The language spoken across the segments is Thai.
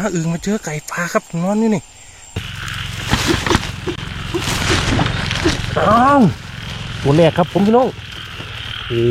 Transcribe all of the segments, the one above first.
าอึงมาเจอไก่ฟ้าครับนอนอยู่นี่อ้าวตัวแรกครับผมพี่น้องโอ้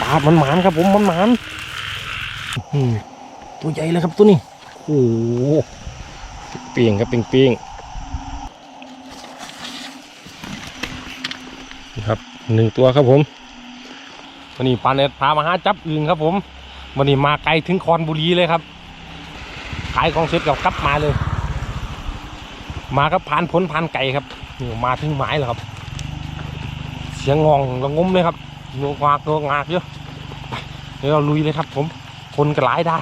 ปลามันหมานครับผมมันหมานตัวใหญ่เลยครับตัวนี้โอ้เปียงครับเปียงเปียงนะครับหนึ่งตัวครับผมวันนี้ปาเอ็ดพามาหาจับอึงครับผมวันนี้มาไกลถึงคอนบุรีเลยครับายของเสร็จกับกลับมาเลย มากับพานพ้นพานไก่ครับนี่มาถึงหมายแล้วครับ เสียงงองระงมเลยครับงวงากงวงากเยอะเดี๋ยวเราลุยเลยครับ ผมคนก็หลายได้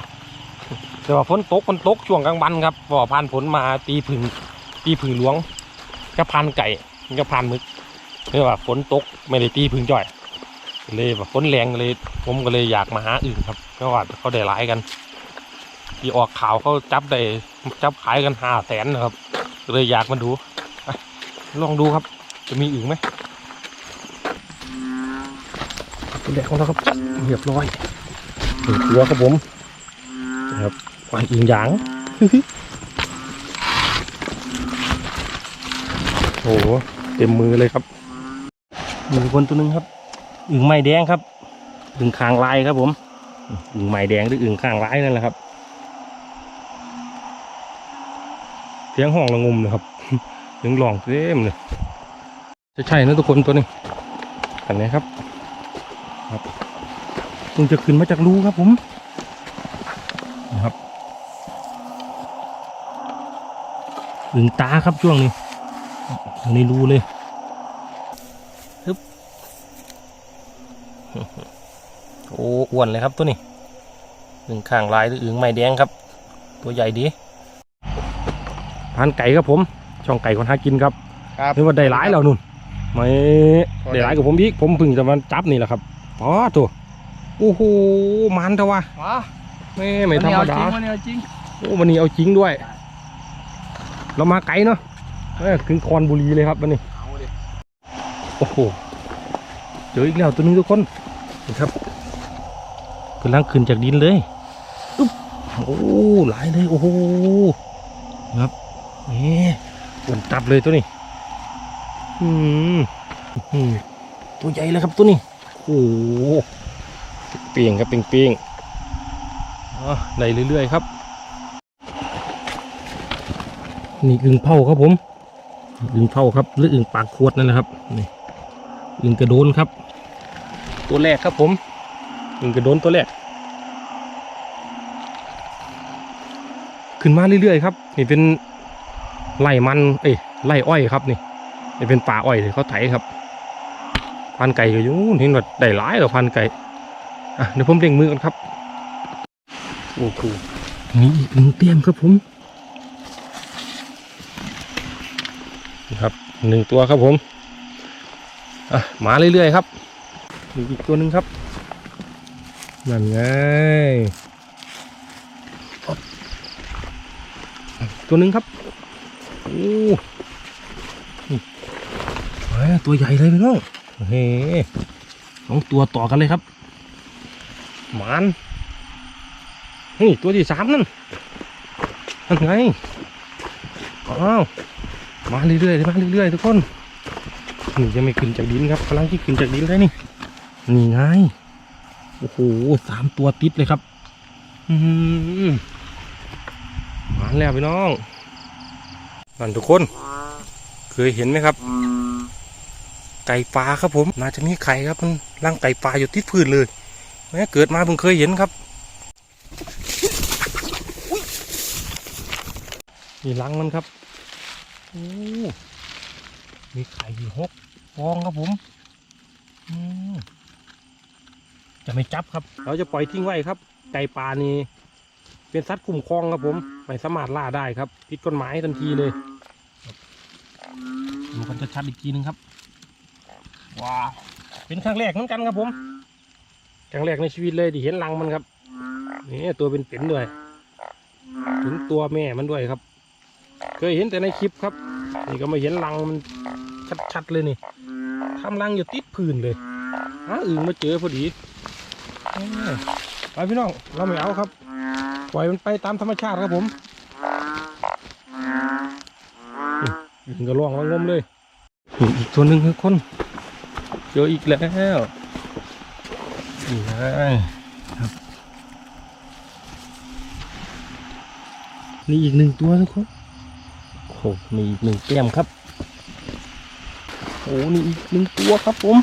แต่ว่าฝนตกมันตกช่วงกลางวันครับพอพานผลมาตีผึ่งตีผึ่งหลวงกับพานไก่กับพานมึกเรียกว่าฝนตกไม่ได้ตีผึ่งจ่อย เลยแบบฝนแรงเลย ผมก็เลยอยากมาหาอื่นครับเพราะว่าเขาได้หลายกัน ที่ออกข่าวเขาจับได้จับขายกันห้าแสนนะครับเลยอยากมาดูลองดูครับ จะมีอื่นไหมแดกของเราครับเรียบร้อยหนึ่งตัวครับผมนะครับวางอื่นหยางโอ้โหเต็มมือเลยครับมือคนตัวหนึงครับอึ่งไม้แดงครับอึ่งคางลายครับผมอึ่งไม้แดงหรืออึ่งคางลายนั่นแหละครับ สียงห้องระงมเลยครับเสียงหลองเต็มเลยจะใช่นะทุกคนตัวนี้อันนี้ครับ ครับเพิ่งจะขึ้นมาจากรูครับผมนะครับอึ่งตาครับช่วงนี้อยู่ในรูเลยฮึบโอ้อ้วนเลยครับตัวนี้อึ่งข้างลายหรืออึ่งไม้แดงครับ ตัวใหญ่ดี พันไก่ครับผม ช่องไก่คนหากินครับครับนี่ว่าได้หลายแล้วนุ่นไม่พอได้ได้หลายกับผมอีกผมเพึ่งจะมาจับนี่แหละครับอ๋อตัวโอ้โหมันเถอะวะว้าไม่ไม่ธรรมดาวันนี้เอาจริงโอ้วันนี้เอาจริงด้วย เรามาไกลเนาะเออถึงคอนบุรีเลยครับวันนี้เอาดิโอ้โหเจออีกแล้วตัวหนึงทุกคนนี่ครับกำลังขึ้นจากดินเลยอุ๊บโอ้หลายเลยโอ้โหครับ นี่อ้วนตับเลยตัวนี้อืมอืมตัวใหญ่เลยครับตัวนี้โอ้โหเปียงครับเปียงเปียงได้เรื่อยๆครับ นี่อึ่งเผาครับผมอึ่งเผาครับหรืออึ่งปากขวดนั่นแหละครับนี่อึ่งกระโดนครับ ตัวแรกครับผมอึ่งกระโดนตัวแรกขึ้นมาเรื่อยๆครับ นี่เป็น ไร่มัน เอ้ยไร่อ้อยครับนี่นี่เป็นป่าอ้อยที่เขาไถครับ พันไก่ก็อยู่นู่นเห็นว่าได้หลายกว่าพันไก่อะเดี๋ยวผมเร่งมือกันครับโอ้โหนี่อีกหนึ่งเตี้ยมครับผมนี่ครับหนึ่งตัวครับผมอะมาเรื่อยๆครับอีกตัวหนึ่งครับนั่นไงตัวหนึ่งครับ อ้นี่เฮ้ยตัวใหญ่เลยพี่น้องเฮ้สองตัวต่อกันเลยครับหมานนี่ตัวที่สามนั่นนั่นไงอ้าวมาเรื่อยๆมาเรื่อยๆทุกคนนี่จะไม่ขึ้นจากดินครับกำลังที่ขึ้นจากดินเลยนี่นี่ไงโอ้โหสามตัวติดเลยครับ อืมมานแล้วพี่น้อง นั่นทุกคน เคยเห็นไหมครับ ไก่ปลาครับผม น่าจะมีไข่ครับมันร่างไก่ปลาอยู่ที่พื้นเลยแม้เกิดมาเพิ่งเคยเห็นครับนี่รังมันครับโอ้มีไข่อยู่หกฟองครับผมอืมจะไม่จับครับ เราจะปล่อยทิ้งไว้ครับ ไก่ปลานี่เป็นสัตว์คุ้มครองครับผม ไม่สามารถล่าได้ครับผิดกฎหมายทันทีเลย ดูกันชัดๆอีกทีหนึงครับว้าวเป็นครั้งแรกเหมือนกันครับผมครั้งแรกในชีวิตเลยที่เห็นรังมันครับนี่ตัวเป็นเป็นด้วย ถึงตัวแม่มันด้วยครับ เคยเห็นแต่ในคลิปครับ นี่ก็มาเห็นรังมันชัดๆเลยนี่ทำรังอยู่ติดพื้นเลยหาอื่นมาเจอพอดีไปพี่น้องเราไม่เอาครับ ปล่อยมันไปตามธรรมชาติครับผม ยิงกระล่วงมางมเลยนี่อีกตัวหนึ่งคือคนเจออีกแล้วนี่ไงครับนี่อีกหนึ่งตัวทุกคนโอ้โหมีอีกหนึ่งแก้มครับโอ้นี่อีกหนึ่งตัวครับผม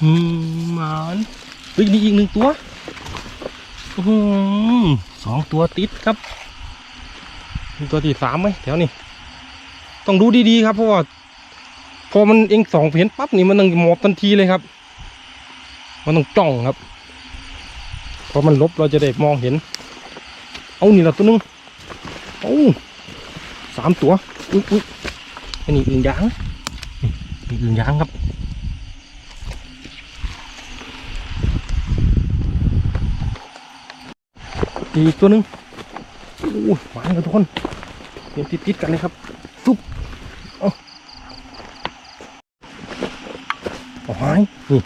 อืมหมานเฮ้ยนี่อีกหนึ่งตัวอื้อหือสองตัวติดครับมีตัวที่สามไหมแถวนี้ ต้องดูดีๆครับ เพราะว่าพอมันเองสองเห็นปั๊บนี่มันต้องหมอบทันทีเลยครับ มันต้องจ้องครับพอมันลบเราจะได้มองเห็น เอานี่ละตัวหนึงเอาสามตัว อุ้ยอุ้ยอันนี้อื่นยางนี่อื่นยางครับอีกตัวหนึ่งโอ้ยหวานกันทุกคนเห็นติดๆกันเลยครับซุบเอาเอา หายนี่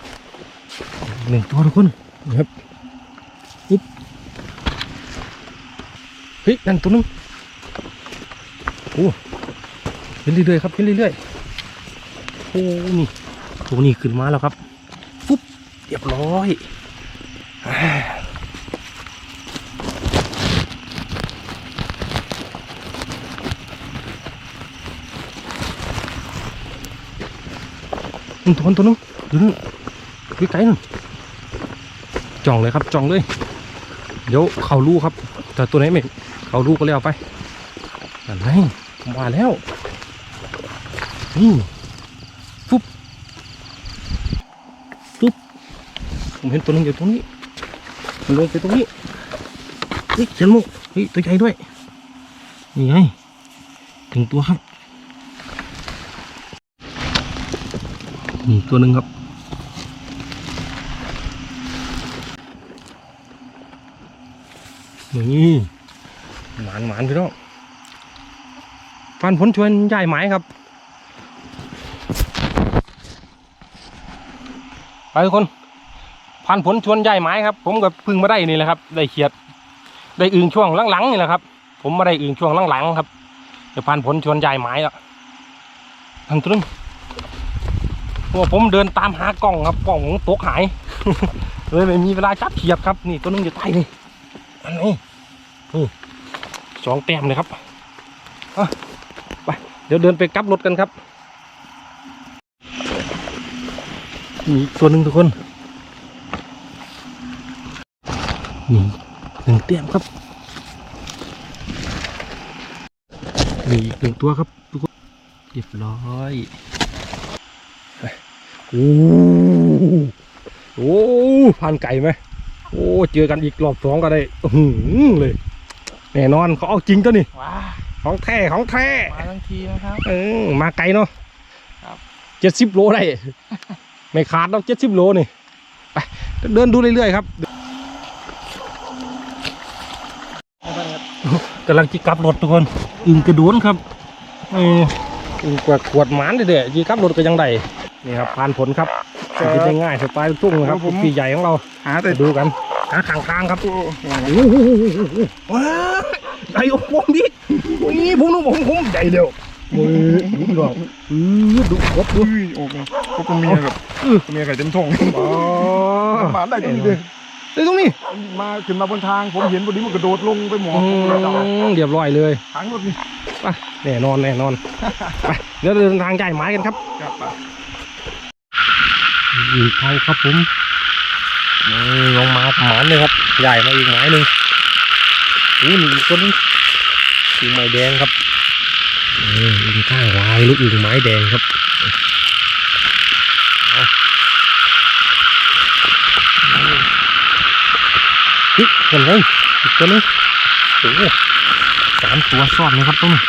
หนึ่งตัวทุกคนนี่ครับนี่เฮ้ยนั่นตัวนึงโอ้เห็นเรื่อยๆครับเห็นเรื่อยๆโอ้นี่ตัวนี้ขึ้นมาแล้วครับปุ๊บเรียบร้อยอ่าหนึ่งตัวนึง ดูนึงไกลๆนึงจ่องเลยครับจ่องเลย เดี๋ยวเขาลูกครับ แต่ตัวไหนไม่เขาลูกก็เลยเอาไปนั่นไงผมาแล้วนี่ฟุ๊บฟุ๊บผมเห็นตัวนึงอยู่ตรงนี้มันลงไปตรงนี้เฮ้ยเขียนมุกเฮ้ยตัวใหญ่ด้วยนี่ไงถึงตัวครับ นี่ตัวหนึ่งครับนี่หมานหมานพี่น้องฟันผลชวนใหญ่ไหมครับ ไปทุกคนพันผลชวนใหญ่ไม้ครับ ผมก็เพึ่งมาได้นี่แหละครับ ได้เขียด ได้อึงช่วงหลังๆนี่แหละครับ ผมมาได้อึงช่วงหลังๆครับเดี๋ยวพันผลชวนใหญ่ไม้แล้วทางตรึง เพราะว่าผมเดินตามหากล้องครับกล้องผมตกหาย เลยไม่มีเวลาจับเขียดครับ นี่ตัวนึงอยู่ใต้นี่อันนี้นี่สองแต้มเลยครับไปเดี๋ยวเดินไปกลับรถกันครับนี่อีกตัวหนึ่งทุกคนนี่หนึ่งแต้มครับนี่อีกหนึ่งตัวครับทุกคนเรียบร้อย โอ้โหผ่านไก่ไหมโอ้เจอกันอีกรอบสองก็ได้หือเลยแน่นอนเขาเอาจริงตัวนี่ว้าของแท้ของแท้มาทั้งทีนะครับเออมาไกลเนาะครับเจ็ดสิบโลได้ไม่ขาดต้องเจ็ดสิบโลนี่ไปเดินดูเรื่อยๆครับกำลังจีกับรถทุกคนอึ่งกระโดนครับเอออึ่งกว่าขวดหมานเด็ดๆจีกับรถก็ยังได้ นี่ครับผ่านผลครับครับกินได้ง่ายสไตล์ลูกทุ่งนะครับครับผมปีใหญ่ของเราหาแต่ไปดูกันหาข้างทางครับโอ้โหโอ้โหว้าวใหญ่โอ้โหดินี่ผมนึกผมผมใหญ่เดียวมือดูดอกอือดูครบดูอุ้ยโอ้โหก็เป็นเมียแบบเมียไก่เต็มท้องอ๋อมาได้ตรงนี้เลยได้ตรงนี้มาขึ้นมาบนทางผมเห็นพอดีมันกระโดดลงไปหมออืบแล้วก็มเรียบร้อยเลยทางรถนี่ไปแน่นอนแน่นอนไปเดี๋ยวเดินทางใหญ่ไม้กันครับ ครับไปอีกทางครับผมนี่ลงมาหมานเลยครับ ใหญ่มาอีกไม้หนึ่งอู้นี่อีกตัวนึงอีกไม้แดงครับอีกข้างลายลูกอีกไม้แดงครับอาเฮ้ยเห็นไหมอีกตัวนึงโอ้สามตัวซ้อนเลยครับตรงนี้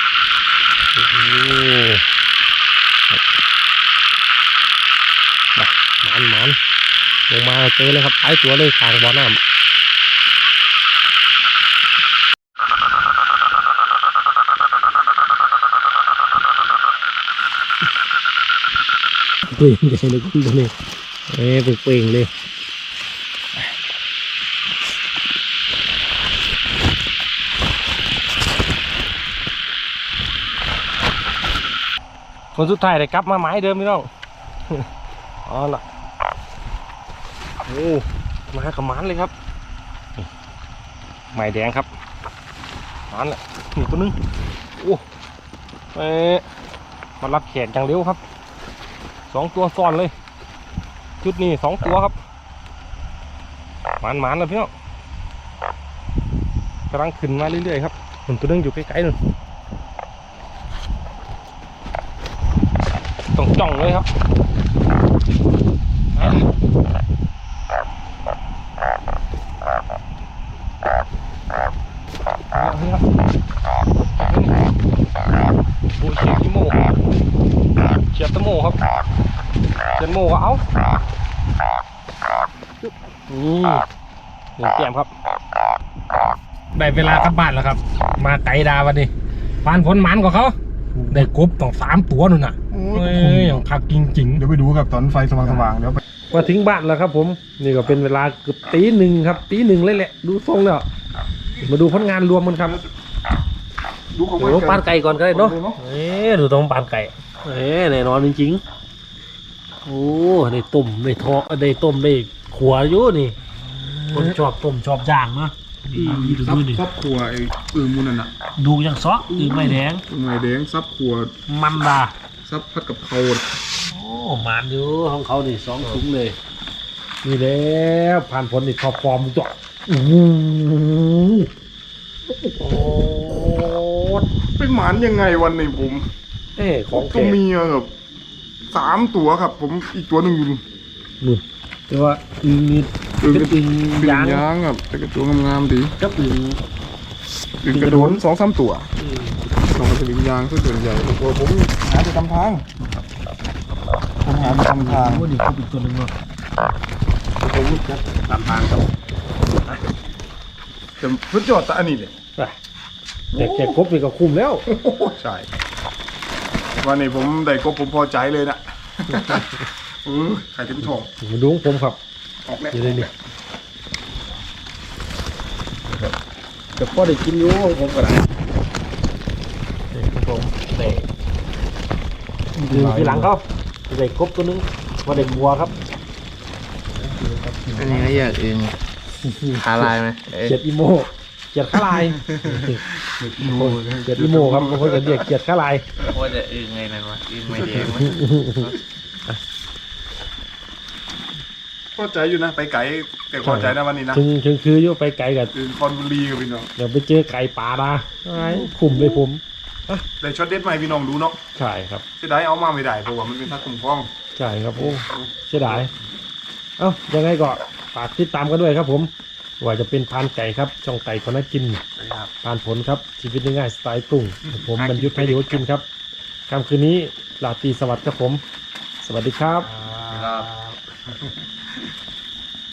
ลงมาเจอเลยครับท้ตัวเลยทางบอลน้ำเปล่งใหญ่เลยคุณตัวนี้เอ้เปล่งเลยคนสุดท้ายได้กลับมาหมาเดิมพี่น้อง อ๋อล่ะ โอ้มากับหมันเลยครับนี่หมายแดงครับหมันแหละนี่ตัวหนึงโอ้เอ๊ะมารับแขกอย่างเร็วครับสองตัวซ้อนเลย ชุดนี้สองตัวครับหมันหมันแล้วพี่น้องกำลังขึ้นมาเรื่อยๆครับส่วนตัวหนึงอยู่ใกล้ๆนู่นต้องจ้องเลยครับอะเอาเถอะครับโอ้ยเชียร์กิโมเชียร์ตะโมครับ เชียร์โมก็เอานี่หนึ่งแก้มครับได้เวลากลับบ้านแล้วครับ มาไกลดาวันนี้ปานผลหมันกว่าเขาได้กบต้องสามตัวนู่นน่ะโอ้เฮ้ยยอย่างคักจริงเดี๋ยวไปดูกับตอนไฟสว่างๆเดี๋ยวไปๆมาถึงบ้านแล้วครับ ผม นี่ก็เป็นเวลาเกือบตีหนึ่งครับตีหนึ่งเลยแหละ ดูทรงแล้วมาดูผลงานรวมมันครับดูของเดี๋ยวปานไก่ก่อนก็ได้เนาะเอ๊ะดูตรงปานไก่เอ๊ะแน่นอนจริงๆ โอ้ได้ต้มได้ทอดได้ต้มได้ขัวอยู่นี่คนชอบต้มชอบย่างเนาะนี่ดูซับดูนี่ซับขัวไอ้อึ่งมูนั่นน่ะดูอย่างซอกอือไม่แดงอึ่งไม้แดงซับขัวมันดาซับพัดกับเขาโอ้มันอยู่ของเขานี่สองถุงเลยนี่แล้วผ่านผลนี่ท็อปฟอร์มตัวโอ้โหโอ้เป็นหมานยังไงวันนี้ผม เอ้ของตัวแท้เมียแบบ สามตัวครับ ผมอีกตัวหนึ่งอยู่นู่นแต่ว่าอึงนี่อึ่งเป็นอึงเป็นยางยางครับแต่กระตัวงามๆดีกับอึงอึ่งกระโดนสองสามตัวสองกระตัวยางส่วนใหญ่ตัวผมหาไปทำทางผมหาไปทำทางโอ้นี่คืออีกตัวหนึงเนาะผมจะตามทางครับแต่พุทธยอดแต่อันนี้เลยไปแต่แค่ครบนี่ก็คุ้มแล้วโอ้โหใช่ วันนี้ผมได้ก็ผมพอใจเลยนะเออไข่เต็มท้องมาดูของผมครับออกแล้วอยู่ในนี่เดี๋ยวพ่อได้กินอยู่ของผมก็ได้นี่ครับผมนี่ดึงทีหลังเขาได้ครบตัวหนึงว่าได้บัวครับ อันนี้ก็อยากเองหาลายไหมเอ้ยเกียดอีโมเกียดข้าลาย เกียดอีโมครับบางคนก็เรียกเกียดข้าลายว่าจะเองไงนั่นวะเองไม่เดียงวะพอใจอยู่นะไปไกลแต่พอใจนะวันนี้นะถึงถึงคืออยู่ไปไกลกับคือคอนบุรีกับพี่น้องเดี๋ยวไปเจอไก่ป่าดาไอ้คุ้มเลยผมได้ช็อตเด็ดมาให้พี่น้องดูเนาะใช่ครับเสียดายเอามาไม่ได้เพราะว่ามันเป็นทักคุ้มครองใช่ครับโอ้เสียดายเอ้ายังไงก็ฝากติดตามกันด้วยครับผม ว่าจะเป็นพานไก่ครับ ช่องไก่คนนักกินครับพานผลครับชีวิตง่ายๆสไตล์กรุงผมบรรยุทธ์ให้ดีว่ากินครับค่ำคืนนี้ลาตรีสวัสดิ์ครับผม สวัสดีครับครับ